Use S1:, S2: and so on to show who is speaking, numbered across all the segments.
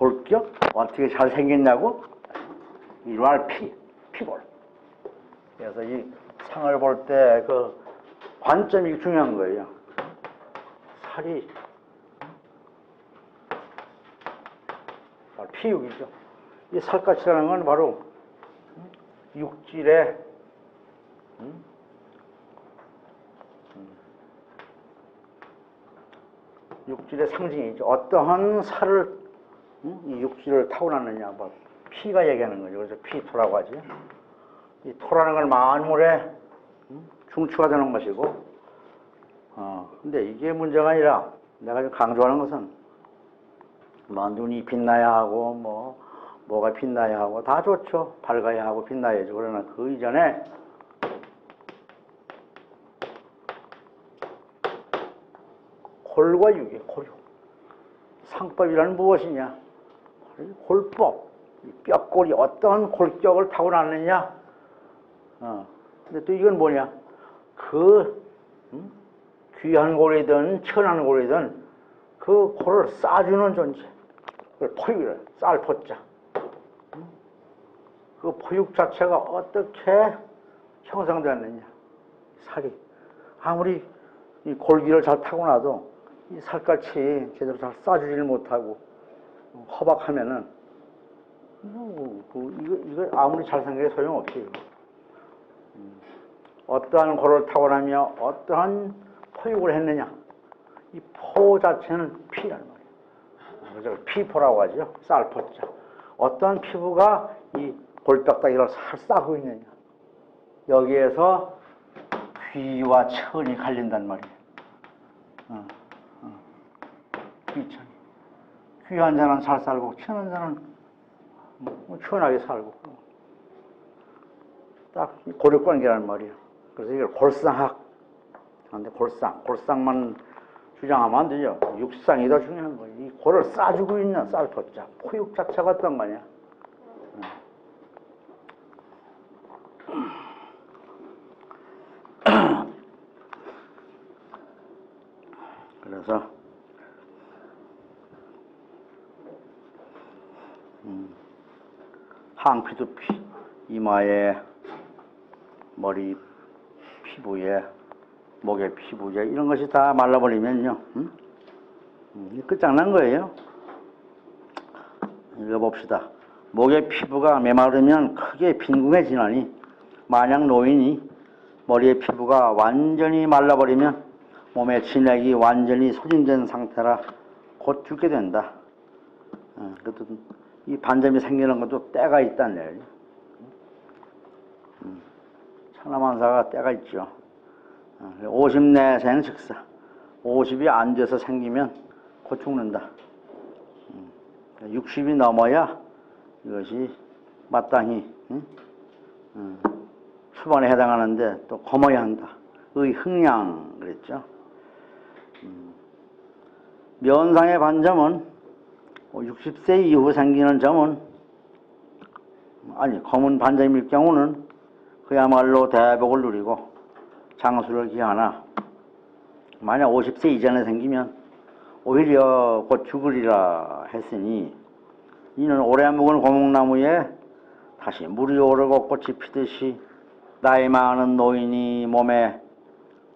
S1: 골격 어떻게 잘 생겼냐고 이말 피 피골. 그래서 이 상을 볼 때 그 관점이 중요한 거예요. 살이 피육이죠. 이 살갗이라는 건 바로 육질의. 육질의 상징이죠. 어떠한 살을 음? 이 육질을 타고났느냐, 뭐 피가 얘기하는 거죠. 그래서 피토라고 하지. 이 토라는 건 만물의 음? 중추가 되는 것이고, 어, 근데 이게 문제가 아니라 내가 지금 강조하는 것은 뭐 눈이 빛나야 하고 뭐 뭐가 빛나야 하고 다 좋죠. 밝아야 하고 빛나야죠. 그러나 그 이전에 골과 육이 골육. 상법이란 무엇이냐? 이 골법. 이 뼈골이 어떤 골격을 타고났느냐? 어. 근데 또 이건 뭐냐? 그 음? 귀한 골이든 천한 골이든 그 골을 싸주는 존재. 그 포육이래. 쌀 포자. 음? 그 포육 자체가 어떻게 형성되었느냐? 살이. 아무리 이 골기를 잘 타고나도 이 살갗이 제대로 잘 싸주질 못하고 허박하면은 뭐, 그, 이거, 이거 아무리 잘생겨도 소용없지. 음. 어떠한 골을 타고나며 어떠한 포육을 했느냐. 이 포 자체는 피란 말이에요. 피포라고 하죠. 쌀포자. 어떠한 피부가 이 골딱다기를 살 싸고 있느냐. 여기에서 귀와 천이 갈린단 말이에요. 어, 어. 귀천. 귀한 자는 잘 살고, 천한 자는 뭐 시원하게 살고. 딱 고력관계라는 말이에요. 그래서 이걸 골상학. 근데 골상, 골상만 주장하면 안 되죠. 육상이 더 중요한 거예요. 이 골을 싸주고 있는 쌀포자, 포육 자체가 어떤 거냐. 그래서 음, 항피도 피, 이마에 머리 피부에 목의 피부에 이런 것이 다 말라버리면요, 음? 음, 끝장난 거예요. 읽어봅시다. 목의 피부가 메마르면 크게 빈궁해지나니 만약 노인이 머리의 피부가 완전히 말라버리면 몸의 진액이 완전히 소진된 상태라 곧 죽게 된다. 어, 그래도 이 반점이 생기는 것도 때가 있다는 얘기죠. 음, 천하만사가 때가 있죠. 어, 50내생 즉사. 50이 안 돼서 생기면 곧 죽는다. 음, 60이 넘어야 이것이 마땅히 응? 음, 수반에 해당하는데 또 검어야 한다. 의 흥량 그랬죠. 음, 면상의 반점은 60세 이후 생기는 점은 아니 검은 반점일 경우는 그야말로 대복을 누리고 장수를 기하나 만약 50세 이전에 생기면 오히려 곧 죽으리라 했으니 이는 오래 묵은 고목나무에 다시 물이 오르고 꽃이 피듯이 나이 많은 노인이 몸에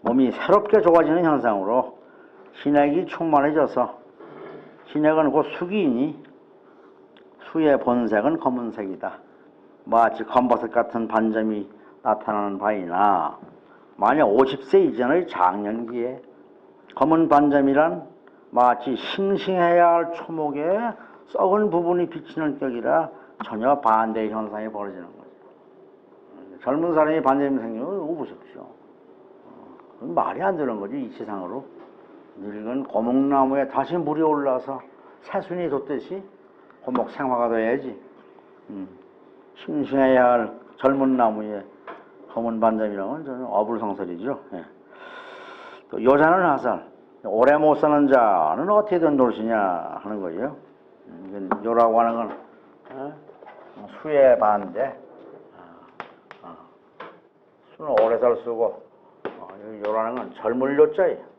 S1: 몸이 새롭게 좋아지는 현상으로 신액이 충만해져서 신액은 곧 수기이니 수의 본색은 검은색이다. 마치 검버섯 같은 반점이 나타나는 바이나 만약 50세 이전의 장년기에 검은 반점이란 마치 싱싱해야 할 초목에 썩은 부분이 비치는 격이라 전혀 반대의 현상이 벌어지는 거죠. 젊은 사람이 반점이 생기면 우보십시오. 그건 말이 안 되는 거지 이치상으로. 늙은 고목나무에 다시 물이 올라서 새순이 돋듯이 고목 생화가 돼야지. 음, 싱싱해야 할 젊은 나무에 검은 반점이라는 건 저는 어불성설이죠. 예. 또 여자는 하살, 오래 못 사는 자는 어떻게 된 노릇이냐 하는 거예요. 음, 요라고 하는 건 어? 수의 반대. 어, 어. 수는 오래 살 쓰고 어, 요- 요라는 건 젊을 요자예요.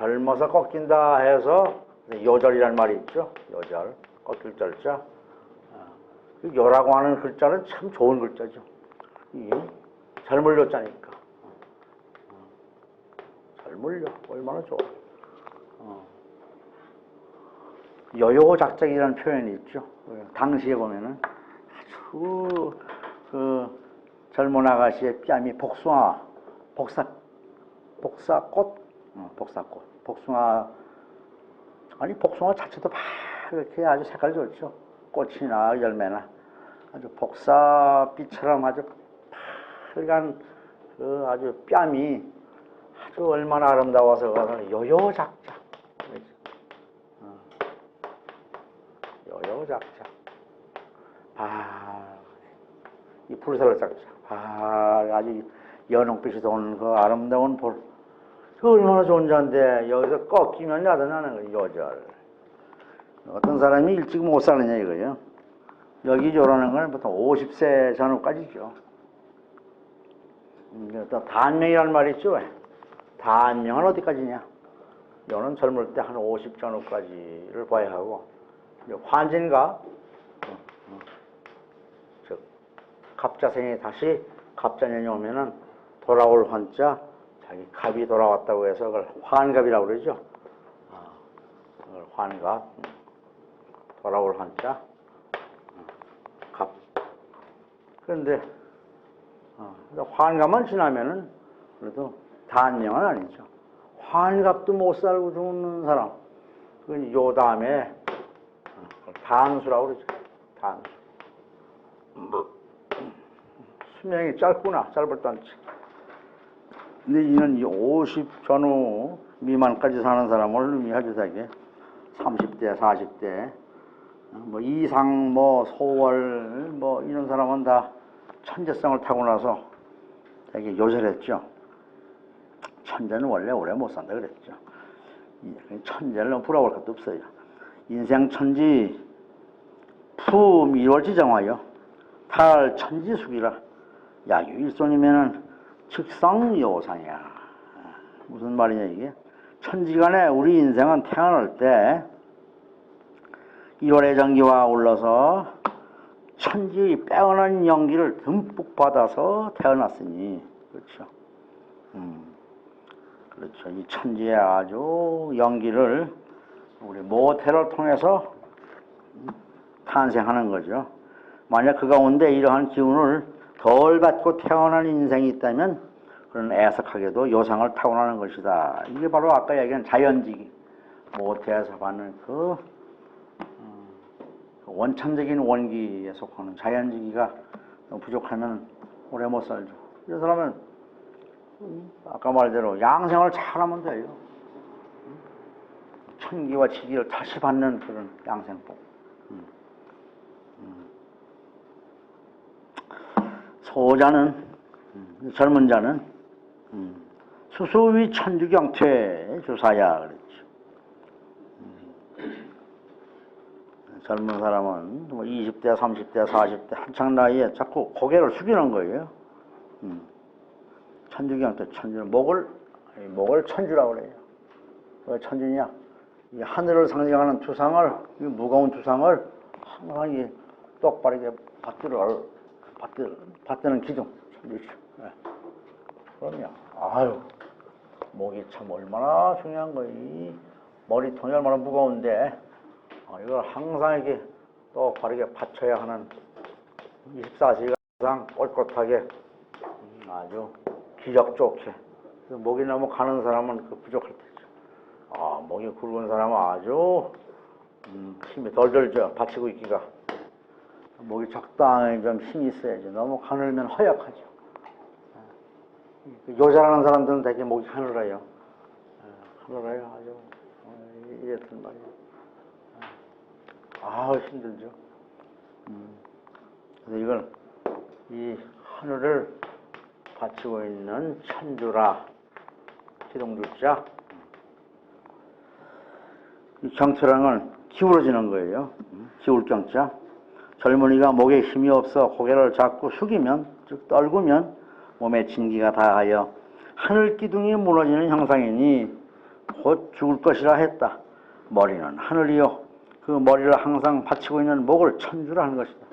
S1: 젊어서 꺾인다 해서 요절이란 말이 있죠. 요절 꽃길 자. 아, 이 요라고 하는 글자는 참 좋은 글자죠. 젊을 요자니까. 젊을 요 얼마나 좋아. 어. 여요작작이라는 표현이 있죠. 당시에 보면은 아주 그 젊은 아가씨의 뺨이 복숭아, 복사, 복사꽃, 어, 복사꽃, 복숭아 아니 복숭아 자체도 이렇게 아주 색깔 좋죠. 꽃이나 열매나 아주 복사빛처럼 아주 빨간 그 아주 뺨이 아주 얼마나 아름다워서 요요작작. 어. 요요작작. 아, 이 불사를 작작. 아, 아주 연홍빛이 도는 그 아름다운 볼. 그 얼마나 자인데 여기서 꺾이면 야단나는 거예요, 요절. 어떤 사람이 일찍 못 사느냐 이거예요. 여기 저러는 건 보통 50세 전후까지죠. 음, 또 단명이라는 말이 있죠. 왜? 단명은 어디까지냐? 여는 젊을 때 한 50 전후까지를 봐야 하고 환진가 어, 어, 즉 갑자생이 다시 갑자년이 오면은 돌아올 환자 자기 갑이 돌아왔다고 해서 그걸 환갑이라고 그러죠. 아, 환갑 음. 돌아올 환자 어, 갑. 그런데 어, 근데 환갑만 지나면은 그래도 단명은 아니죠. 환갑도 못 살고 죽는 사람. 그건 요 다음에 단수라고 그러죠. 단수. 뭐, 수명이 짧구나. 짧을도 않지. 근데 이는 이50 전후 미만까지 사는 사람을 의미하죠, 자기. 30대, 40대. 뭐 이상, 뭐 소월, 뭐 이런 사람은 다 천재성을 타고나서 되게 요절했죠. 천재는 원래 오래 못 산다 그랬죠. 이 천재를 부러울 것도 없어요. 인생 천지 푸미월지 정화요. 탈 천지숙이라 야유 일손이면은 즉성요상이야. 무슨 말이냐 이게? 천지간에 우리 인생은 태어날 때 1월의 전기와 올라서 천지의 빼어난 연기를 듬뿍 받아서 태어났으니 그렇죠. 음, 그렇죠. 이 천지의 아주 연기를 우리 모태를 통해서 탄생하는 거죠. 만약 그 가운데 이러한 기운을 덜 받고 태어난 인생이 있다면 그런 애석하게도 요상을 타고나는 것이다. 이게 바로 아까 얘기한 자연지기 모태에서 받는 그 음, 그 원천적인 원기에 속하는 자연지기가 부족하면 오래 못 살죠. 이 사람은 음, 아까 말대로 양생을 잘하면 돼요. 음, 천기와 지기를 다시 받는 그런 양생법. 음. 음. 소자는 음, 젊은 자는 음, 수수위 천주경퇴 조사야 그랬죠. 음. 젊은 사람은 뭐 20대, 30대, 40대 한창 나이에 자꾸 고개를 숙이는 거예요. 음. 천주경퇴 천주는 목을 목을 천주라고 그래요. 왜 천주냐? 이 하늘을 상징하는 두상을 이 무거운 두상을 항상 이 똑바르게 받들어 받들 받드는 기둥. 예. 그럼요. 아유 목이 참 얼마나 중요한 거이 이 머리통이 얼마나 무거운데 어, 이걸 항상 이렇게 똑바르게 받쳐야 하는 24시간 항상 꼿꼿하게 음, 아주 기력 좋게 그 목이 너무 가는 사람은 그 부족할 테죠. 아 목이 굵은 사람은 아주 음, 힘이 덜덜 져 받치고 있기가 목이 적당히 좀 힘이 있어야지 너무 가늘면 허약하죠. 그 요자라는 사람들은 되게 목이 가늘어요. 예, 가늘어요 아주 어, 이랬단 말이에요. 아 힘들죠. 음. 그래서 이걸 이 하늘을 받치고 있는 천주라 기동주자 이 경처랑은 기울어지는 거예요. 음, 기울 경자. 젊은이가 목에 힘이 없어 고개를 자꾸 숙이면 즉 떨구면 몸에 진기가 다하여 하늘 기둥이 무너지는 형상이니 곧 죽을 것이라 했다. 머리는 하늘이요 그 머리를 항상 받치고 있는 목을 천주라 하는 것이다.